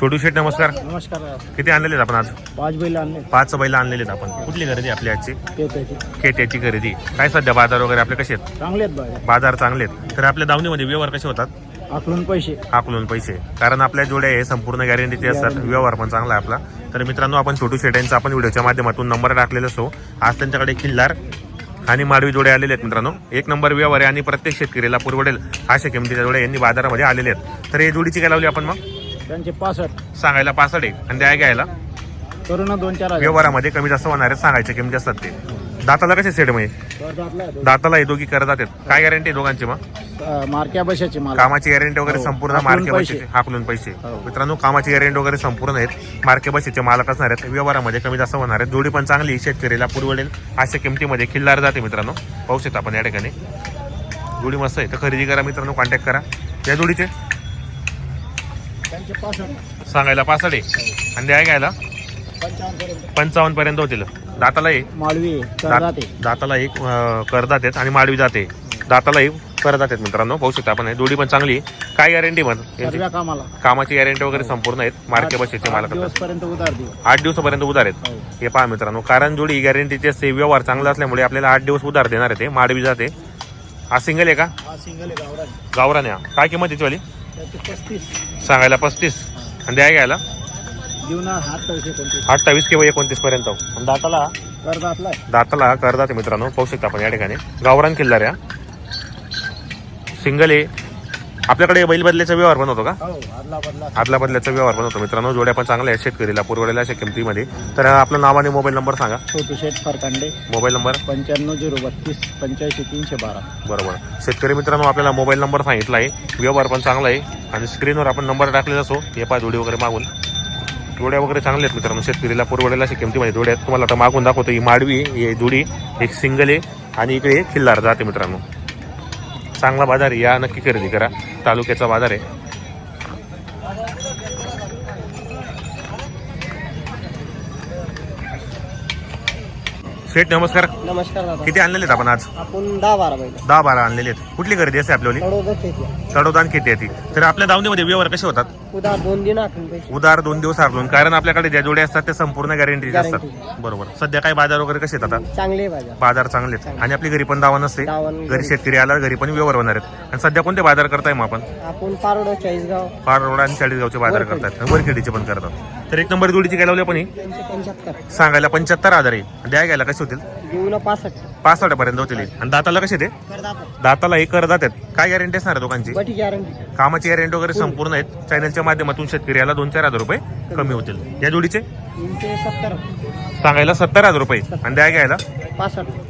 छोटू शेठ नमस्कार. नमस्कार. किती आणलेले आहेत आपण आज? पाच बैल आणले. पाच बैल आणलेले आपण. कुठली खरेदी आपली आजची? खेट्याची खरेदी. काय सध्या बाजार वगैरे आपले कसे आहेत? चांगले आहेत बाजार. चांगले आहेत. तर आपल्या दावणीमध्ये व्यवहार कसे होतात? आकलून पैसे. आकलून पैसे. कारण आपल्या जोड्या हे संपूर्ण गॅरंटीचे असतात. व्यवहार पण चांगला आहे आपला. तर मित्रांनो आपण छोटू शेट यांचा आपण व्हिडिओच्या माध्यमातून नंबर टाकलेला असतो. आज त्यांच्याकडे किल्लार आणि माडवी जोडे आलेले आहेत मित्रांनो. एक नंबर व्यवहार आहे आणि प्रत्येक शेतकरीला पुरवडेल अशा किमतीच्या जोड्या यांनी बाजारामध्ये आलेले आहेत. तर हे जोडीची काय लावली आपण मग? त्यांचे पासष्ट. सांगायला पासष्ट आहे. आणि द्या घ्यायला? करू ना दोन चार हजार. व्यवहारामध्ये कमी जास्त होणार आहे सांगायचे किमती असतात ते. दाताला कसे सेट म्हणजे आहे. दाताला हे दोघी करत जातात. काय गॅरंटी दोघांची मग? अं, मारक्या बशाचे माल कामाची गॅरंटी वगैरे हो. संपूर्ण हाकलून मार्के पैसे. हाकलून पैसे. हो. मित्रांनो कामाची गॅरंटी वगैरे संपूर्ण आहेत. मार्के बशीचे मालक असणार आहेत. व्यवहारामध्ये कमी जास्त होणार आहेत. जोडी पण चांगली शेतकरीला पुरवडेल. अशा किमतीमध्ये खिल्लार जाते मित्रांनो. पाहू शकता आपण या ठिकाणी. जोडी मस्त आहे. तर खरेदी करा मित्रांनो. कॉन्टॅक्ट करा. या जोडीचे? त्यांचे पासष्ट. सांगायला पासष्ट आहे. आणि द्या घ्यायला. पंचावन्न पर्यंत होतील. दाताला एक. माळवी दाताला एक करदात आणि माडवी जाते. दाताला एक करदात आहेत मित्रांनो. पाहू शकता आपण. जोडी पण चांगली. काय गॅरंटी कामाला. कामाची गॅरंटी वगैरे संपूर्ण आहेत. मार्के बसेचे मालक आठ दिवसापर्यंत उधार आहेत. हो. हे पहा मित्रांनो. कारण जोडी गॅरंटीचे असते व्यवहार चांगला असल्यामुळे आपल्याला आठ दिवस उधार देणार आहे ते. माडवी जाते. हा सिंगल आहे का? हा सिंगल आहे गावरान. गावराने हा. काय किंमत याची वाली? त्याचे पस्तीस. सांगायला पस्तीस. आणि द्या घ्यायला. अठ्ठावीस किंवा एकोणतीस पर्यंत. आणि दाताला? कर्जातला दाताला करदाते मित्रांनो पाहू शकता आपण या ठिकाणी. गावरान किल्लार या सिंगल आहे आपल्याकडे बैल बदल्याचा व्यवहार पण होतो का? हो आदला बदला. आदला बदल्याचा व्यवहार पण होतो मित्रांनो. जोड्या पण चांगल्या आहेत शेतकरीला पुरवलेल्या अशा किमतीमध्ये. तर आपलं नाव आणि मोबाईल नंबर सांगा. शेठ फरकांडे. Mobile number? पंच्याण्णव झिरो बत्तीस पंच्याऐंशी तीनशे बारा. बरोबर. शेतकरी मित्रांनो आपल्याला मोबाईल नंबर सांगितला आहे. व्यवहार पण चांगला आहे. आणि स्क्रीनवर आपण नंबर टाकलेला असो. हे पा जोडी वगैरे मागून. जोड्या वगैरे चांगल्या आहेत मित्रांनो. शेतकरीला पुरवलेल्या अशा किमतीमध्ये जोड्या तुम्हाला आता मागून दाखवतो. ही माडवी ही जोडी एक सिंगल आहे. आणि इकडे खिल्लार जाते मित्रांनो. चांगला बाजार आहे. या नक्की खरेदी करा. तालुक्याचा बाजार आहे. शेठ नमस्कार. नमस्कार दादा. किती आणलेले आहेत आपण आज? आपण दहा बारा बैल. दहा बारा आणलेले आहेत कुठली खरेदी असते आपल्याला येते चढवदान किती येते तर आपल्या दावणीमध्ये व्यवहार कसे होतात? उद्या दोन दिन आखून पैसे उदार दोन दिवस हरलून कारण आपल्याकडे ज्या जोड्या असतात ते संपूर्ण गॅरंटीचे असतात. बरोबर. सध्या काय बाजार वगैरे कसे येतात आता? चांगले बाजार. बाजार चांगले आहेत. आणि आपली घरी पण दावा नसते दावण घरी शेतकरी आला घरी पण व्यवहार होणार आहेत. आणि सध्या कोणते बाजार करताय मग आपण? आपण पारोड चाळीसगाव. फार रोड आणि चाळीसगावचे बाजार करतात वरखेडीचे पण करतात. तर एक नंबर जोडीची काय लावली आपण ही? पंच्याहत्तर सांगायला पंच्याहत्तर हजार आहे. द्या घ्यायला कसे होतील? पासष्ट पासष्ट. पर्यंत होतील ही. आणि दाताला कसे ते? दाताला एक करदात आहेत. काय गॅरंटी असणार आहे दोघांची? बटी गॅरंटी कामाची गॅरंटी वगैरे संपूर्ण आहेत. चॅनलच्या माध्यमातून शेतकऱ्याला दोन चार हजार रुपये कमी होतील. या जोडीचे? तीनशे सत्तर. सांगायला सत्तर हजार रुपये. आणि द्या घ्यायला.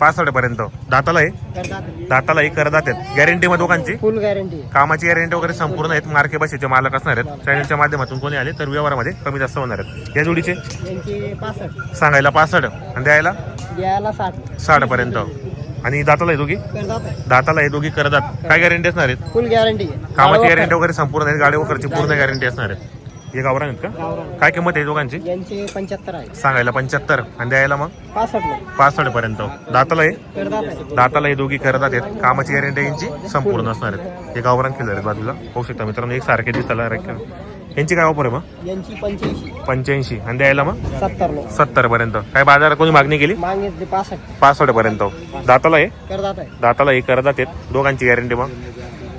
पासष्ट. पर्यंत दाताला आहे? दाताला एक करदात आहेत गॅरंटी मध्ये दोघांची फुल गॅरंटी कामाची गॅरंटी वगैरे संपूर्ण आहेत. मार्के बसेचे मालक असणार आहेत. चॅनलच्या माध्यमातून कोणी आले तर व्यवहारामध्ये कमी जास्त होणार आहेत. या जोडीचे? यांचे पासष्ट. सांगायला पासष्ट. आणि द्यायला? द्यायला साठ. साठ पर्यंत आणि दाताला आहे दोघी? करदात दाताला आहे दोघी करदात काय गॅरंटी असणार आहेत? फुल गॅरंटी कामाची गॅरंटी वगैरे संपूर्ण आहेत. गाडी वगैरेची पूर्ण गॅरंटी असणार आहेत. हे गावरान आहेत का? गावरान. काय किंमत आहे दोघांची? यांचे पंच्याहत्तर आहे सांगायला पंच्याहत्तर. आणि द्यायला मग? पासष्ट पर्यंत. दाताला आहे करदात आहे. दाताला हे दोघी करतात आहेत. कामाची गॅरंटी यांची संपूर्ण असणार आहेत. हे गावरान केलं आहेत बाजूला. पाहू शकता मित्रांनो एक सारखे दिसताला यांची काय ऑफर आहे मग? यांची पंच्याऐंशी. पंच्याऐंशी. आणि द्यायला मग? सत्तर सत्तर पर्यंत. काय बाजारात कोणी मागणी केली? मागितले पासष्ट. पासष्ट पर्यंत. दाताला आहे करदात आहे. दाताला हे करतात आहेत. दोघांची गॅरंटी मग?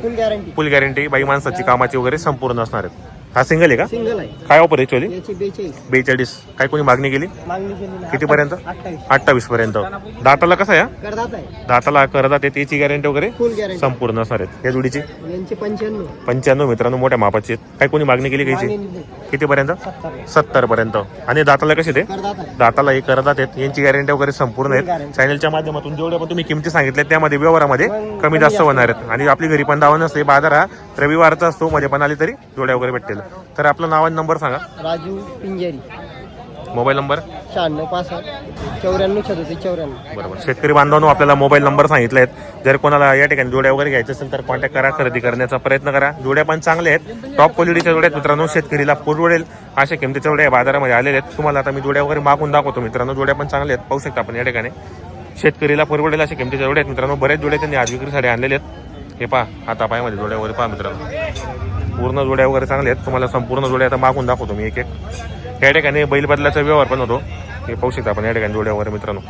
फुल गॅरंटी फुल गॅरंटी बाई माणसाची कामाची वगैरे संपूर्ण असणार आहेत. हा सिंगल आहे का? सिंगल आहे. काय ऑफर याची बेचाळीस. बेचाळीस. काय कोणी मागणी केली? मागणी केली नाही. कितीपर्यंत? अठ्ठावीस. अठ्ठावीस पर्यंत. दाताला कसं आहे हा? करदात आहे. दाताला त्याची गॅरंटी वगैरे फुल गॅरंटी संपूर्ण असणार आहेत. या जोडीची? यांचे पंच्याण्णव. पंच्याण्णव मित्रांनो मोठ्या मापाची आहेत. काय कोणी मागणी केली घ्यायची? मागणी किती पर्यंत सत्तर. सत्तर पर्यंत आणि दाताला कसे ते करदात आहे. दाताला हे करतात आहेत. यांची गॅरंटी वगैरे संपूर्ण आहेत. चॅनलच्या माध्यमातून जेवढ्या पण तुम्ही किमती सांगितल्या त्यामध्ये व्यवहारामध्ये कमी जास्त होणार आहेत. आणि आपली घरी पण दावा नसते बाजार हा रविवारचा असतो मध्ये पण आली तरी जोड्या वगैरे भेटतील. तर आपलं नाव आणि नंबर सांगा. राजू पिंजेरी. Mobile number? शहाण्णव पासष्ट चौऱ्याण्णव छत्तीस चौऱ्याण्णव. बरोबर. शेतकरी बांधवांनो आपल्याला मोबाईल नंबर सांगितले आहेत. जर कोणाला या ठिकाणी जोड्या वगैरे घ्यायचे असेल तर कॉन्टॅक्ट करा खरेदी करण्याचा प्रयत्न करा. जोड्या पण चांगले आहेत. टॉप क्वालिटीच्या जोड्या आहेत मित्रांनो शेतकरीला पुरवडेल अशा किमतीच्या जोड्या बाजारामध्ये आलेल्या आहेत. तुम्हाला आता मी जोड्या वगैरे मागून दाखवतो मित्रांनो. जोड्या पण चांगल्या आहेत. पाहू शकता आपण या ठिकाणी. शेतकरीला पुरवडेल अशा किमतीच्या जोड्या आहेत मित्रांनो. बरेच जोड्या त्यांनी आज विक्रीसाठी आणलेले आहेत. हे पहा आता पायामध्ये जोड्या वगैरे पहा मित्रांनो. पूर्ण जोड्या वगैरे चांगल्या आहेत. तुम्हाला संपूर्ण जोड्या आता मागून दाखवतो मी एक एक. या ठिकाणी बैल बदलाचा व्यवहार पण होतो. हे पाहू शकता आपण या ठिकाणी जोड्या वगैरे मित्रांनो.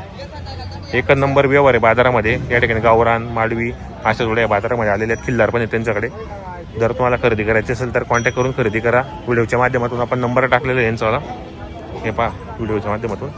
एक नंबर व्यवहार आहे बाजारामध्ये. या ठिकाणी गावरान माडवी अशा जोड्या बाजारामध्ये आलेल्या आहेत. खिल्लार पण आहेत त्यांच्याकडे. जर तुम्हाला खरेदी करायची असेल तर कॉन्टॅक्ट करून खरेदी करा. व्हिडिओच्या माध्यमातून आपण नंबर टाकलेला आहे यांचावाला हे पहा व्हिडिओच्या माध्यमातून.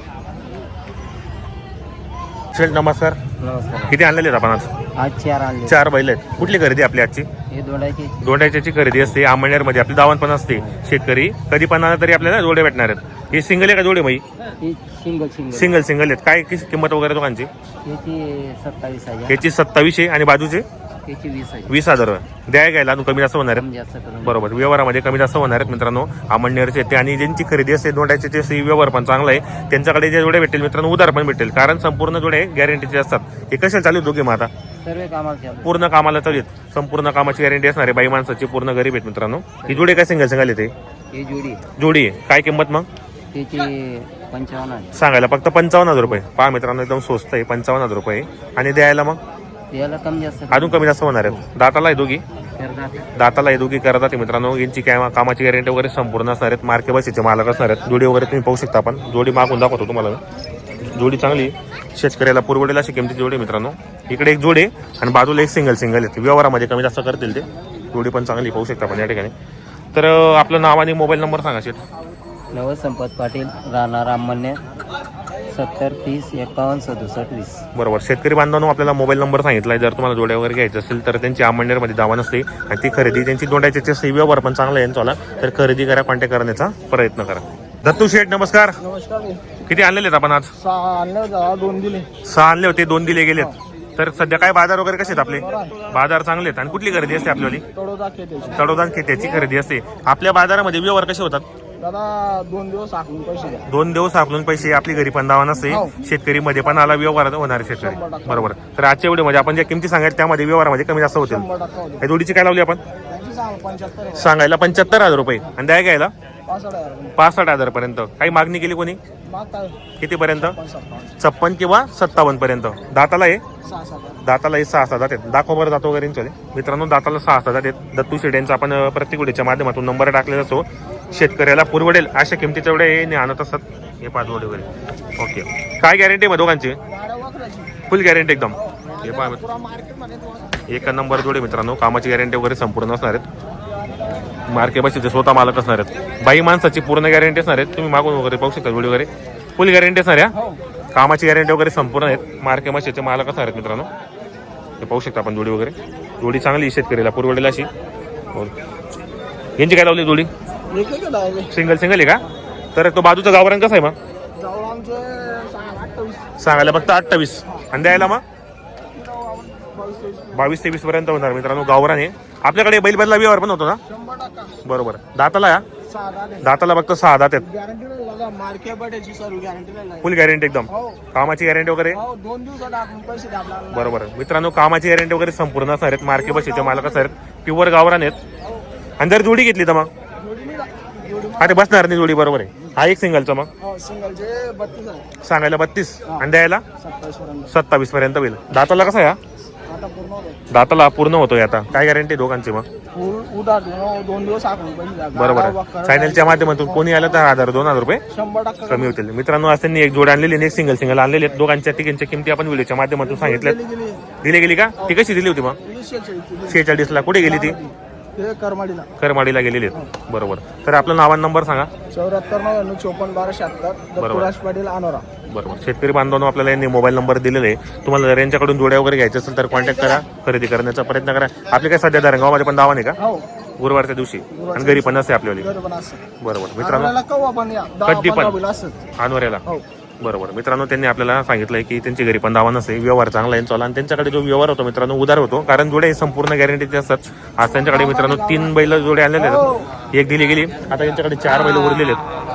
शेठ नमस्कार. नमस्कार. किती आणलेले आहेत आपण आज? आज चार आणले. चार बैल आहेत. कुठली खरेदी आपली आजची? हे दोडायचे. दोंड्याची खरेदी असते. आंबणेरमध्ये आपली दावण पण असते. शेतकरी कधी पण आला तरी आपल्याला जोडे भेटणार आहेत. हे सिंगल आहे का जोडे बाई ही सिंगल सिंगल सिंगल सिंगल आहेत. काय किस- किंमत वगैरे दोघांची? याची सत्तावीस हजार. याची सत्तावीसशे आणि बाजूचे? वीस हजार वीस हजार. द्याय घ्यायला अजून कमी जास्त होणार आहेत. कमी जास्त करून. बरोबर व्यवहारामध्ये कमी जास्त होणार आहेत मित्रांनो. आमणनेरचे ते. आणि ज्यांची खरेदी असते दोंड्याचे ते व्यवहार पण चांगला आहे. त्यांच्याकडे जे जोडे भेटेल मित्रांनो उधार पण भेटेल कारण संपूर्ण जोडे गॅरंटीचे असतात. हे कशाला चालू दोघे मग आता? सर्व कामाला चालू पूर्ण कामाला चालू आहेत. संपूर्ण कामाची गॅरंटी असणार आहे. बाई माणसाची पूर्ण गरीब आहेत मित्रांनो. ही जोडे काय सिंगल सिंगल येते ही जोडी. जोडी आहे. काय किंमत मग? त्याची पंचावन्न सांगायला फक्त पंचावन्न हजार रुपये. पहा मित्रांनो एकदम स्वस्त आहे. पंचावन्न हजार रुपये आणि द्यायला मग? याला कमी जास्त अजून कमी जास्त होणार आहेत. दाताला आहे दोघी. दाताला आहे दोघी करतात आहे मित्रांनो. यांची काय कामाची गॅरंटी वगैरे संपूर्ण असणार आहेत. मार्के बसीचे मालक असणार आहेत. जोडी वगैरे तुम्ही पाहू शकता आपण. जोडी मागून दाखवतो तुम्हाला जोडी चांगली आहे. शेतकऱ्याला पुरवडेला अशी किमती जोडी आहे मित्रांनो. इकडे एक जोडी आहे आणि बाजूला एक सिंगल सिंगल आहे. व्यवहारामध्ये कमी जास्त करतील ते. जोडी पण चांगली पाहू शकता आपण या ठिकाणी. तर आपलं नाव आणि मोबाईल नंबर सांगा शेत नवद संपत पाटील राणा राममन्य सत्तर तीस एकावन्न सदुसष्ट वीस. बरोबर. शेतकरी बांधवांनो आपल्याला मोबाईल नंबर सांगितला आहे. जर तुम्हाला जोड्या वगैरे घ्यायचे असेल तर त्यांची आमंडीमध्ये दावा नसते. आणि ती खरेदी त्यांची दोंड्याचे ते सी व्यवहार पण चांगला आहे यांचा तर खरेदी करा कॉन्टॅक्ट करण्याचा प्रयत्न करा. दत्तू शेठ नमस्कार. नमस्कार किती आणलेले आहेत आपण आज? सहा आणले होते दोन दिले. सहा आणले होते दोन दिले गेलेत. तर सध्या काय बाजार वगैरे कसे आहेत आपले? बाजार चांगले आहेत. आणि कुठली खरेदी असते आपल्याली तडोदा खेत्याची खरेदी असते. आपल्या बाजारामध्ये व्यवहार कसे होतात? दादा दोन दिवस आखून पैसे द्या. दोन दिवस आपलून पैसे आपली घरी पण दावा नसते. हो. शेतकरी मध्ये पण आला व्यवहार होणार आहे शंभर शेतकरी. टक्के. बरोबर. तर आजच्या व्हिडिओमध्ये आपण ज्या किमती सांगायच्या त्यामध्ये व्यवहारामध्ये कमी जास्त होतील. शंभर टक्का होते या जोडीची काय लावली आपण? त्यांची सांग पंच्याहत्तर आहे. सांगायला पंच्याहत्तर हजार रुपये. आणि द्या घ्यायला? पासष्ट हजार पासष्ट हजार पर्यंत. काही मागणी केली कोणी? किती पर्यंत? पंचाहत्तर छप्पन किंवा सत्तावन्न पर्यंत. दाताला आहे सहा सात हजार. दाताला हे सहा सहा जातात दाखव बरं जातो वगैरे. मित्रांनो दाताला सहा सहा जातात दत्तू शेड यांचा आपण अं, प्रत्येक वेळेच्या माध्यमातून नंबर टाकलेला असतो. शेतकऱ्याला पुरवडेल अशा किमतीच्या एवढे हे आणत असतात. हे पाच वडे वगैरे. ओके. काय गॅरंटी आहे मग दोघांची? फुल गॅरंटी एकदम. हे मार्केटमध्ये एक नंबर जोडे मित्रांनो कामाची गॅरंटी वगैरे संपूर्ण असणार आहेत. मार्के बसीचे स्वतः मालक असणार आहेत. बाई माणसाची पूर्ण गॅरंटी असणार आहेत. तुम्ही मागून वगैरे पाहू शकता व्हिडिओ वगैरे. फुल गॅरंटी असणार आहे हा? कामाची गॅरंटी वगैरे संपूर्ण आहेत. मार्के बसीचे मालक असणार आहेत मित्रांनो हे पाहू शकता आपण जोडी वगैरे. जोडी चांगली शेतकरीला पुरवडेल अशी. यांची काय लावली जोडी? सिंगल सिंगल आहे का? तर तो बाजूचा गावरान कसा आहे मग? सांगायला फक्त अठ्ठावीस. आणि द्यायला मग? बावीस तेवीस पर्यंत होणार मित्रांनो गावरान आहे. आपल्याकडे बैल बदला व्यवहार पण होतो ना? बरोबर. दाताला या? दाताला फक्त सहा दात आहेत. फुल गॅरंटी एकदम. कामाची गॅरंटी वगैरे? बरोबर. मित्रांनो कामाची गॅरंटी वगैरे संपूर्ण असणार आहेत. मार्के बशीचे मालक असणार आहेत. प्युअर गावरान आहेत. आणि जर जोडी घेतली तर मग? जोडी हा ते बसणार नाही जोडी बरोबर आहे. हा एक सिंगलचा मग? हो सिंगलचे बत्तीस आहे. सांगायला बत्तीस. आणि द्यायला? सत्तावीस पर्यंत. सत्तावीस पर्यंत होईल. दाताला कसा या आता पूर्ण होतं दाताला पूर्ण होतोय आता. काय गॅरंटी दोघांची मग? फुल उधार देणं दोन दिवस आपण पैसे द्या बरोबर गाडा आहे चॅनलच्या माध्यमातून कोणी आलं तर हजार दोन हजार रुपये शंभर टक्का कमी होतील. मित्रांनो आज त्यांनी एक जोड आणलेली आणि एक सिंगल सिंगल आणलेले आहेत. दोघांच्या तिघांच्या किमती आपण व्हिडिओच्या माध्यमातून सांगितल्यात. गेली गेली दिली गेली का? ती कशी दिली होती मग? शेहेचाळीस शेहेचाळीसला. कुठे गेली ती? ते करमाडीला. करमाडीला गेलेली आहेत. बरोबर. तर आपलं नावान नंबर सांगा. चौऱ्याहत्तर नव्याण्णव चोपन्न बारा शहात्तर. दत्तुराज पाटील अनोरा बरोबर. शेतकरी बांधवांनो आपल्याला यांनी मोबाईल नंबर दिलेले आहे. तुम्हाला जर यांच्याकडून जोड्या वगैरे घ्यायचे असेल तर कॉन्टॅक्ट करा. खरेदी करण्याचा प्रयत्न करा. आपले काय सध्या धरणगावमध्ये पण दावा नाही का? हो. गुरुवारच्या दिवशी. आणि घरी पण असते पण असं बरोबर. मित्रांनो कऊ आपण या. दहा कधी पण. पंधरा अनवऱ्याला हो. बरोबर. मित्रांनो त्यांनी आपल्याला सांगितलंय की त्यांची घरी पण दावा नसते व्यवहार चांगला आहे चला. आणि त्यांच्याकडे जो व्यवहार होतो मित्रांनो उधार होतो. कारण जोडे संपूर्ण गॅरंटीचे असतात. आज त्यांच्याकडे मित्रांनो तीन बैल जोडे आणलेले आहेत. एक दिली गेली. आता त्यांच्याकडे चार बैल उरलेले आहेत.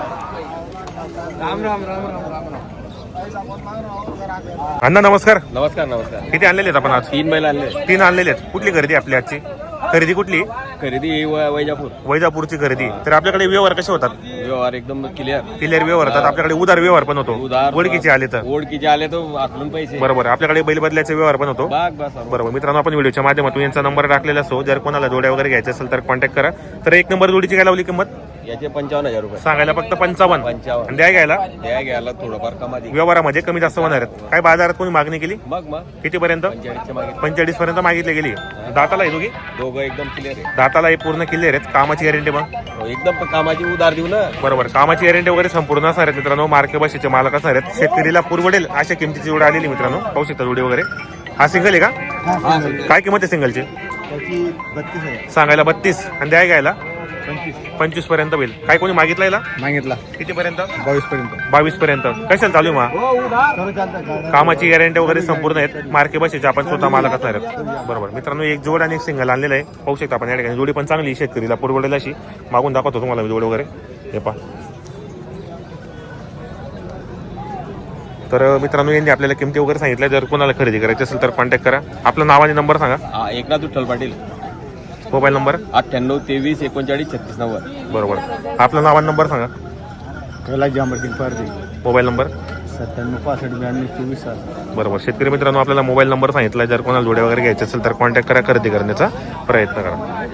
अण्णा नमस्कार. नमस्कार नमस्कार. किती आणलेले आहेत आपण आज? तीन बैल आणले. तीन आणलेले आहेत. कुठली खरेदी आपली आजची? खरेदी कुठली? खरेदी व- वैजापूर. वैजापूरची खरेदी. तर आपल्याकडे व्यवहार कसे होतात? व्यवहार एकदम क्लिअर क्लिअर व्यवहार होतात. आपल्याकडे उदार व्यवहार पण होतो. उधार ओळखीचे आले तर. ओळखीचे आले तर आकलून पैसे. बरोबर. आपल्याकडे बैल बदल्याचे व्यवहार पण होतो. बाग बस. आपण. बरोबर. मित्रांनो आपण व्हिडिओच्या माध्यमातून यांचा नंबर टाकलेला असो जर कोणाला जोड्या वगैरे घ्यायचे असेल तर कॉन्टॅक्ट करा. तर एक नंबर जोडीची काय लावली किंमत? याचे पंचावन्न हजार रुपये. सांगायला फक्त पंचावन्न. पंचावन्न. आणि द्या घ्यायला? द्या घ्यायला थोडंफार कमाधी व्यवहारामध्ये कमी जास्त होणार आहेत. काय बाजारात कोणी मागणी केली? मग मग. किती पर्यंत पंचेचाळीसच्या मागे पंचेचाळीस पर्यंत मागितली गेली. दाताला आहे दोघी? दोघं एकदम क्लिअर आहे दाताला हे पूर्ण क्लिअर आहेत. कामाची गॅरंटी मग? हो, एकदम कामाची उधार देऊ ना. बरोबर. कामाची गॅरंटी वगैरे संपूर्ण असणार आहेत मित्रांनो. मार्के बशीचे मालक असणार आहेत. शेतकरीला पुरवडेल अशा किमतीची जोड आलेली मित्रांनो. पाहू शकता जोडी वगैरे. हा सिंगल आहे का? काय किंमत आहे सिंगलची सांगायला बत्तीस. आणि द्याय घ्यायला? पंचवीस. पर्यंत होईल. काय कोणी मागितलं याला? मागितला. किती पर्यंत बावीस पर्यंत बावीस पर्यंत कशाला चालू आहे मग? कामाची गॅरंटी वगैरे संपूर्ण आहेत. मार्के बसीचे आपण स्वतः मालक असणार आहेत. बरोबर. मित्रांनो एक जोड आणि एक सिंगल आणलेलं आहे. पाहू शकता आपण या ठिकाणी. जोडी पण चांगली शेतकरीला. पुरवडेल अशी. मागून दाखवतो तुम्हाला मी जोड वगैरे. हे पहा. तर मित्रांनो यांनी आपल्याला किमती वगैरे सांगितल्या. जर कोणाला खरेदी करायची असेल तर कॉन्टॅक्ट करा. आपलं नाव आणि नंबर सांगा. एकनाथ विठ्ठल पाटील. Mobile number? अठ्ठ्याण्णव तेवीस एकोणचाळीस छत्तीस नव्वद. बरोबर. आपलं नाव आणि नंबर सांगा. Kailas Jambhartil Pardi mobile number? सत्त्याण्णव पासष्ट ब्याण्णव चोवीस सात बरोबर. शेतकरी मित्रांनो आपल्याला मोबाईल नंबर सांगितला जर कोणाला जोड्या वगैरे घ्यायचे असेल तर कॉन्टॅक्ट करा खरेदी करण्याचा प्रयत्न करा.